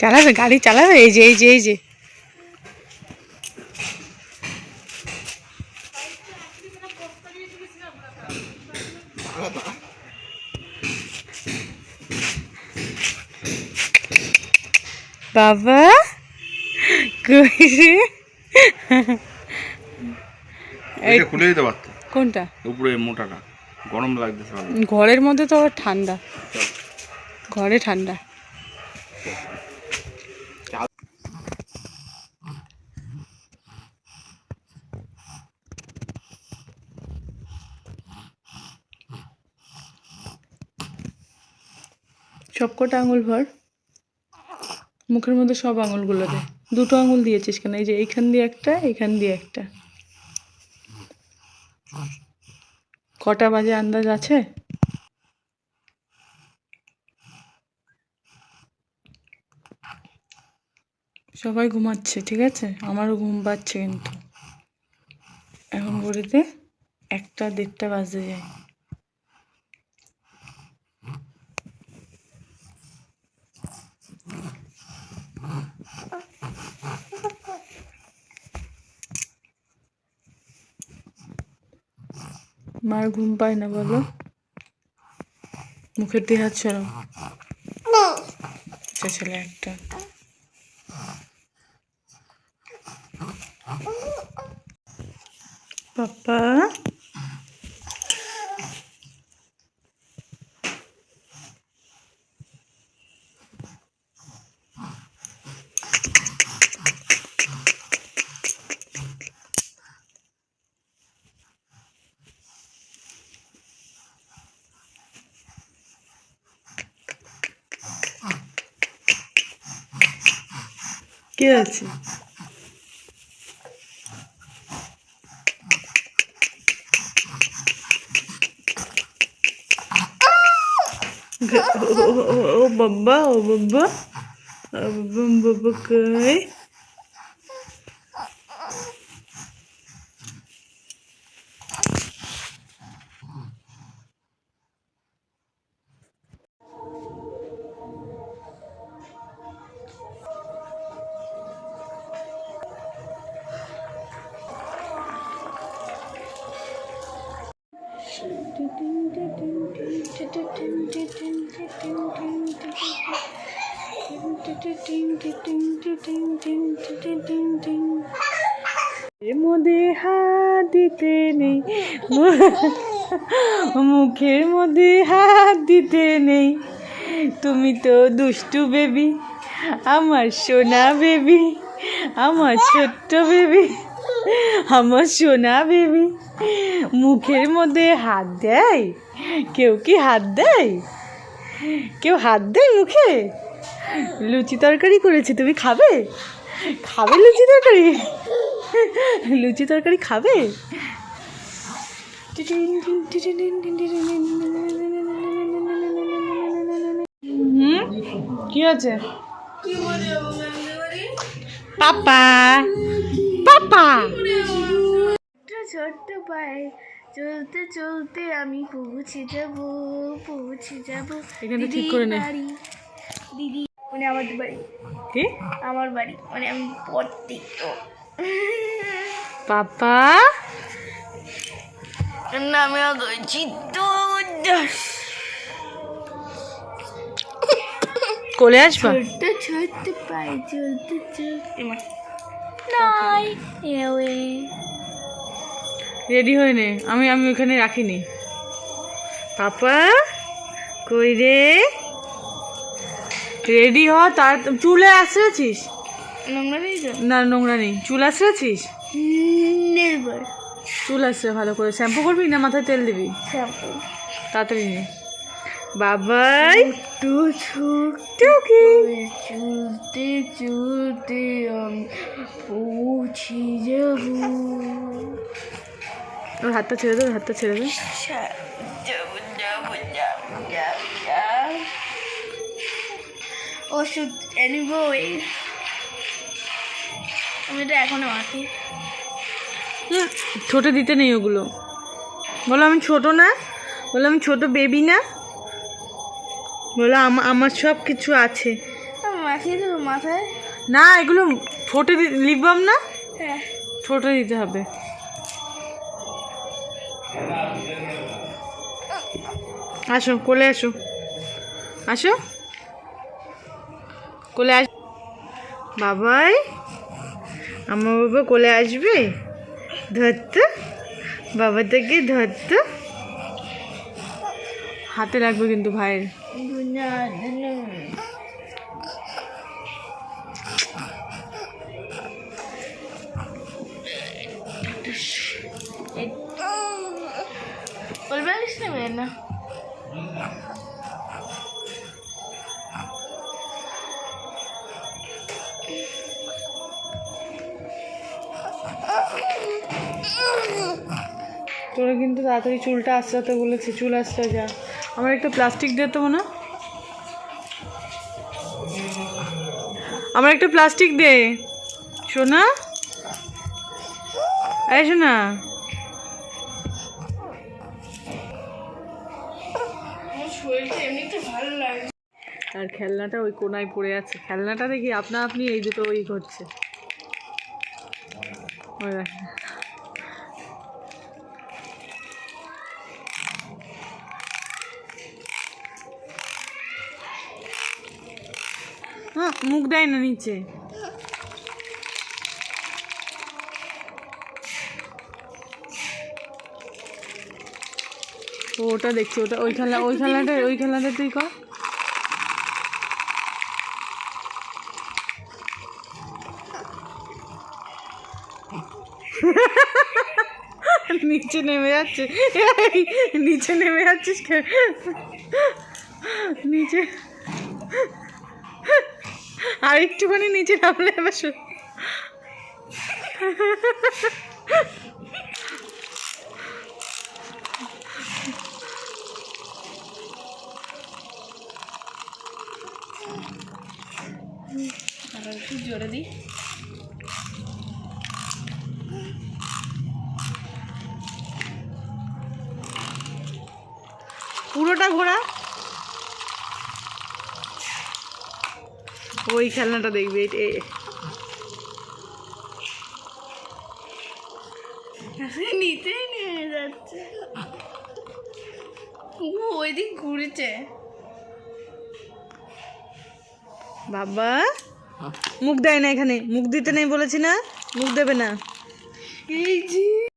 চালাবে গাড়ি চালাবে? এই যে এই যে এই যে। বাবা এটা খুলে দিতে পারতো। কোনটা? উপরে মোটাটা গরম লাগতেছে ঘরের মধ্যে তো আবার ঠান্ডা। ঘরে ঠান্ডা। সবকটা আঙুল ভর। মুখের মধ্যে সব আঙুলগুলোতে। দুটো আঙুল দিয়েছিস কেন? এই যে এইখান দিয়ে একটা, এইখান দিয়ে একটা। কটা বাজে আন্দাজ আছে? সবাই ঘুমাচ্ছে, ঠিক আছে? আমারও ঘুম পাচ্ছে কিন্তু। এখন ঘড়িতে একটা দেড়টা বাজতে যায়। মার ঘুম পায় না বলো? মুখের দিয়ে হাত আচ্ছা ছেলে একটা। পাপা কে আছে ও ও বাবা ও বাবা ও বাবা বাবা কই মধ্যে হাত দিতে নেই। মুখের মধ্যে হাত দিতে নেই। তুমি তো দুষ্টু বেবি, আমার সোনা বেবি, আমার ছোট্ট বেবি। আমার সোনা বেবি মুখের মধ্যে হাত দেয়? কেউ কি হাত দেয়? কেউ হাত দেয় মুখে? লুচি তরকারি করেছে তুমি খাবে? খাবে লুচি তরকারি? লুচি তরকারি খাবে? কি আছে পাপা। পাপা ছোট্ট পায়ে চলতে চলতে আমি পৌঁছে যাব পৌঁছে যাব। এখানে ঠিক করে নে। দিদি মানে আমার বাড়ি। কি? আমার বাড়ি মানে আমি পড়তে পাপা নামে কোলে আসবা? ছোট্ট ছোট্ট পায়ে চলতে চলতে নাই রেডি হয়ে নে। আমি আমি ওখানে রাখিনি। পাপা কই রে? রেডি হ তার চুলে আসরেছিস নোংরা নেই না নোংরা নেই। চুল আসরেছিস চুল আসছে ভালো করে। শ্যাম্পু করবি না মাথায় তেল দিবি? শ্যাম্পু তাড়াতাড়ি নে। বাবাই। টু চলতে চলতে আমি পৌঁছে যাব। ওর হাতটা ছেড়ে দে হাতটা ছেড়ে দে। ওষুধ এনিবই আমি এটা এখনও আছি হুম, ছোট দিতে নেই ওগুলো। বলো আমি ছোট না বলো আমি ছোট বেবি না। বলো আমার সব কিছু আছে। মাখিয়ে দেবো মাথায়? না এগুলো ঠোঁটে লিপ বাম না হ্যাঁ। ঠোঁটে দিতে হবে। আসো কোলে আসো। আসো। কোলে আস বাবাই আমার বাবা কোলে আসবে? ধরতো? বাবা থেকে ধরতো? হাতে লাগবে কিন্তু ভাইয়ের। তোরা কিন্তু তাড়াতাড়ি চুলটা আঁচড়াতে বলেছে চুল আঁচড়া যা। আমার একটা প্লাস্টিক দে তো না? আমার একটা প্লাস্টিক দে। সোনা? আরে সোনা। আর খেলনাটা ওই কোনায় পড়ে আছে। খেলনাটা দেখি আপনা আপনি এই দুটো ওই করছে হ্যাঁ মুখ দেয় না নিচে। ওটা দেখছি ওটা ওই খেলা ওই খেলাটা ওই খেলাটা তুই কর। নিচে নেমে যাচ্ছে। নিচে নেমে যাচ্ছিস? নিচে আর একটুখানি নিচে নামলে আবার জোরে দিই পুরোটা ঘোরা ওই খেলনাটা দেখবে নিচেই নেমে যাচ্ছে। ও ওইদিক ঘুরেছে। বাবা মুখ দেয় না এখানে। মুখ দিতে নেই বলেছি না মুখ দেবে না। এই যে